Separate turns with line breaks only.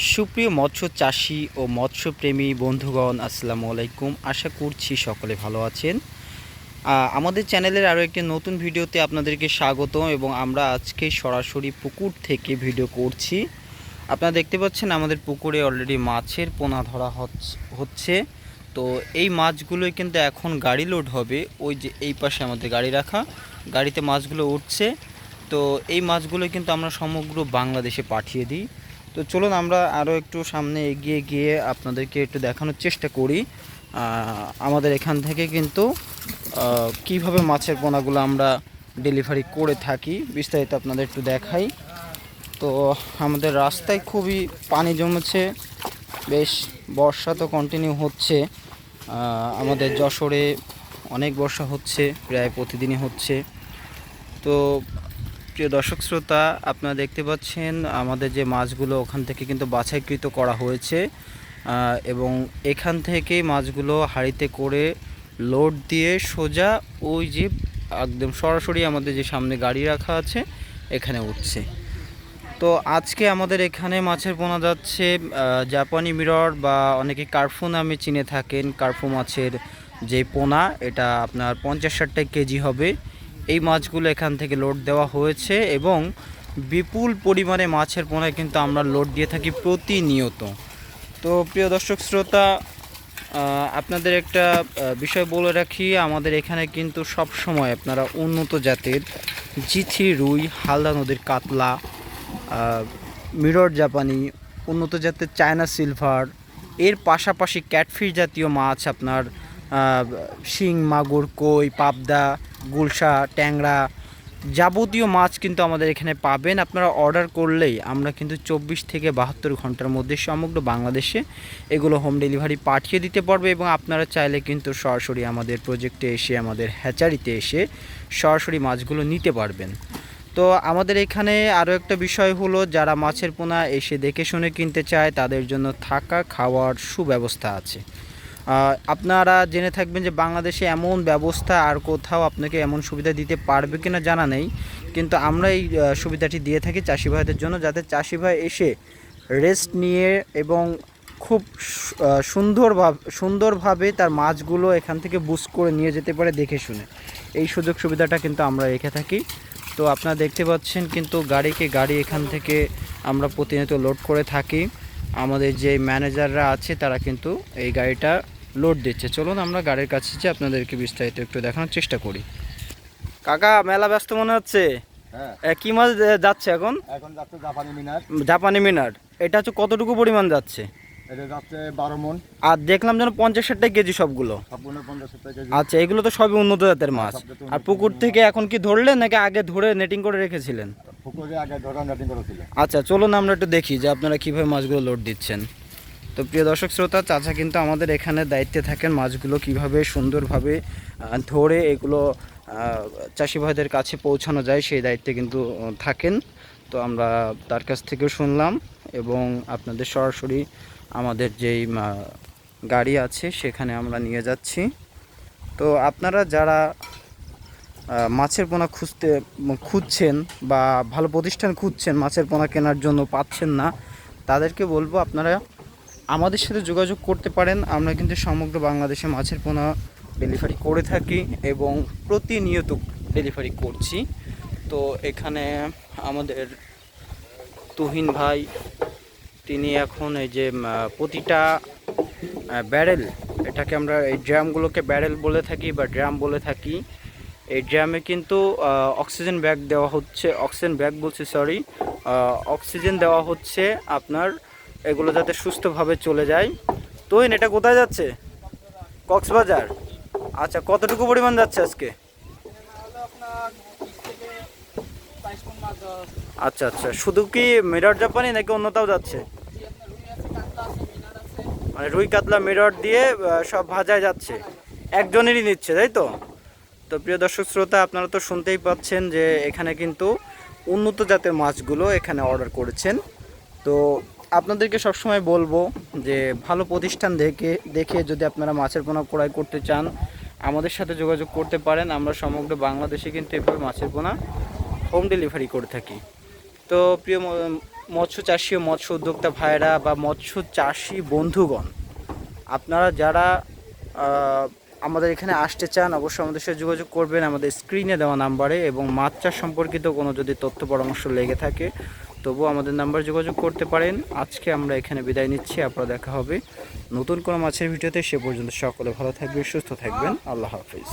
সুপ্রিয় মৎস্য চাষি ও মৎস্যপ্রেমী বন্ধুগণ, আসসালামু আলাইকুম। আশা করছি সকলে ভালো আছেন। আমাদের চ্যানেলের আরও একটি নতুন ভিডিওতে আপনাদেরকে স্বাগত এবং আমরা আজকে সরাসরি পুকুর থেকে ভিডিও করছি। আপনারা দেখতে পাচ্ছেন আমাদের পুকুরে অলরেডি মাছের পোনা ধরা হচ্ছ- তো এই মাছগুলোই কিন্তু এখন গাড়ি লোড হবে, ওই যে এই পাশে আমাদের গাড়ি রাখা। গাড়িতে মাছগুলো উঠছে। তো এই মাছগুলো কিন্তু আমরা সমগ্র বাংলাদেশে পাঠিয়ে দিই। তো চলুন আমরা আরও একটু সামনে এগিয়ে গিয়ে আপনাদেরকে একটু দেখানোর চেষ্টা করি। আমাদের এখান থেকে কিন্তু কীভাবে মাছের পোনাগুলো আমরা ডেলিভারি করে থাকি বিস্তারিত আপনাদের একটু দেখাই। তো আমাদের রাস্তায় খুবই পানি জমেছে, বেশ বর্ষা তো কন্টিনিউ হচ্ছে। আমাদের যশোরে অনেক বর্ষা হচ্ছে, প্রায় প্রতিদিনই হচ্ছে। তো প্রিয় দর্শক শ্রোতা, আপনারা দেখতে পাচ্ছেন আমাদের যে মাছগুলো ওখান থেকে কিন্তু বাছাইকৃত করা হয়েছে এবং এখান থেকে মাছগুলো হাঁড়িতে করে লোড দিয়ে সোজা ওই যে একদম সরাসরি আমাদের যে সামনে গাড়ি রাখা আছে, এখানে উঠছে। তো আজকে আমাদের এখানে মাছের পোনা যাচ্ছে জাপানি মিরর বা অনেকে কার্ফু নামে চিনে থাকেন। কার্ফু মাছের যে পোনা, এটা আপনার পঞ্চাশ ষাট টাকা কেজি হবে। এই মাছগুলো এখান থেকে লোড দেওয়া হয়েছে এবং বিপুল পরিমাণে মাছের পোনায় কিন্তু আমরা লোড দিয়ে থাকি প্রতিনিয়ত। তো প্রিয় দর্শক শ্রোতা আপনাদের একটা বিষয় বলে রাখি, আমাদের এখানে কিন্তু সব সময় আপনারা উন্নত জাতের জিথি রুই, হালদা নদীর কাতলা মিরর জাপানি, উন্নত জাতের চায়না সিলভার, এর পাশাপাশি ক্যাটফিশ জাতীয় মাছ আপনার শিং, মাগুর, কই, পাবদা, গুলশা, ট্যাংরা যাবতীয় মাছ কিন্তু আমাদের এখানে পাবেন। আপনারা অর্ডার করলেই আমরা কিন্তু চব্বিশ থেকে বাহাত্তর ঘণ্টার মধ্যে সমগ্র বাংলাদেশে এগুলো হোম ডেলিভারি পাঠিয়ে দিতে পারবে এবং আপনারা চাইলে কিন্তু সরাসরি আমাদের প্রজেক্টে এসে, আমাদের হ্যাচারিতে এসে সরাসরি মাছগুলো নিতে পারবেন। তো আমাদের এখানে আরও একটা বিষয় হলো, যারা মাছের পোনা এসে দেখে শুনে কিনতে চায়, তাদের জন্য থাকা খাওয়ার সুব্যবস্থা আছে। আপনারা জেনে থাকবেন যে বাংলাদেশে এমন ব্যবস্থা আর কোথাও আপনাকে এমন সুবিধা দিতে পারবে কিনা জানা নেই। কিন্তু আমরা এই সুবিধাটি দিয়ে থাকি চাষি ভাইদের জন্য যাতে চাষি ভাই এসে রেস্ট নিয়ে এবং খুব সুন্দরভাবে সুন্দরভাবে তার মাছগুলো এখান থেকে বুস করে নিয়ে যেতে পারে দেখে শুনে। এই সুযোগ সুবিধাটা কিন্তু আমরা রেখে থাকি। তো আপনারা দেখতে পাচ্ছেন কিন্তু গাড়িকে গাড়ি এখান থেকে আমরা প্রতিনিয়ত লোড করে থাকি। আমাদের যে ম্যানেজাররা আছে তারা কিন্তু এই গাড়িটা লোড দিচ্ছে। চলুন আমরা গাড়ির কাছে যে আপনাদেরকে বিস্তারিত একটু দেখানোর চেষ্টা করি। কাকা মেলা ব্যস্ত মনে হচ্ছে?
হ্যাঁ।
কি মাছ যাচ্ছে এখন?
এখন যাচ্ছে জাপানি মিনার।
জাপানি মিনার। এটা হচ্ছে কতটুকু পরিমাণ যাচ্ছে?
এটা যাচ্ছে বারো মন।
আর দেখলাম যেন পঞ্চাশ ষাট টাকা কেজি সবগুলো। আচ্ছা এগুলো তো সবই উন্নত জাতের মাছ। আর পুকুর থেকে এখন কি ধরলেন নাকি আগে ধরে নেটিং করে রেখেছিলেন?
পুকুরে আগে
আচ্ছা চলুন আমরা একটু দেখি যে আপনারা কীভাবে মাছগুলো লোড দিচ্ছেন। তো প্রিয় দর্শক, শ্রোতা, চাচা কিন্তু আমাদের এখানে দায়িত্বে থাকেন মাছগুলো কীভাবে সুন্দরভাবে ধরে এগুলো চাষি ভাইদের কাছে পৌঁছানো যায় সেই দায়িত্বে কিন্তু থাকেন। তো আমরা তার কাছ থেকেও শুনলাম এবং আপনাদের সরাসরি আমাদের যেই গাড়ি আছে সেখানে আমরা নিয়ে যাচ্ছি। তো আপনারা যারা মাছের পোনা খুঁজতে, খুঁজছেন বা ভালো প্রতিষ্ঠান খুঁজছেন, মাছের পোনা কেনার জন্য পাচ্ছেন না, তাদেরকে বলব আপনারা আমাদের সাথে যোগাযোগ করতে পারেন। আমরা কিন্তু সমগ্র বাংলাদেশে মাছের পোনা ডেলিভারি করে থাকি এবং প্রতিনিয়ত ডেলিভারি করছি। তো এখানে আমাদের তুহিন ভাই, তিনি এখন এই যে প্রতিটা ব্যারেল এটাকে আমরা এই ড্রামগুলোকে ব্যারেল বলে থাকি বা ড্রাম বলে থাকি। এই ড্রামে কিন্তু অক্সিজেন ব্যাগ দেওয়া হচ্ছে অক্সিজেন ব্যাগ বলছি সরি অক্সিজেন দেওয়া হচ্ছে আপনার, এগুলো যাতে সুস্থভাবে চলে যায়। তো এটা কোথায় যাচ্ছে? কক্সবাজার? আচ্ছা কতটুকু পরিমাণ যাচ্ছে আজকে? আচ্ছা আচ্ছা শুধু কি মিরর জাপানি নাকি অন্যতাও যাচ্ছে? মানে রুই কাতলা মিরর দিয়ে সব ভাজায় যাচ্ছে। একজনেরই নিচ্ছে, তাই তো? তো প্রিয় দর্শক শ্রোতা, আপনারা তো শুনতেই পাচ্ছেন যে এখানে কিন্তু উন্নত জাতের মাছগুলো এখানে অর্ডার করেছেন। তো আপনাদেরকে সবসময় বলব যে ভালো প্রতিষ্ঠান দেখে দেখে যদি আপনারা মাছের পোনা ক্রয় করতে চান, আমাদের সাথে যোগাযোগ করতে পারেন। আমরা সমগ্র বাংলাদেশে কিন্তু এভাবে মাছের পোনা হোম ডেলিভারি করে থাকি। তো প্রিয় মৎস্য চাষী ও মৎস্য উদ্যোক্তা ভাইরা বা মৎস্য চাষি বন্ধুগণ, আপনারা যারা আমাদের এখানে আসতে চান, অবশ্যই আমাদের সাথে যোগাযোগ করবেন। আমাদের স্ক্রিনে দেওয়া নাম্বারে এবং মাছ চাষ সম্পর্কিত কোনো যদি তথ্য পরামর্শ লেগে থাকে, তবুও আমাদের নাম্বার যোগাযোগ করতে পারেন। আজকে আমরা এখানে বিদায় নিচ্ছি আপনারা দেখা হবে নতুন কোনো মাছের ভিডিওতে। সে পর্যন্ত সকলে ভালো থাকবে সুস্থ থাকবেন। আল্লাহ হাফিজ।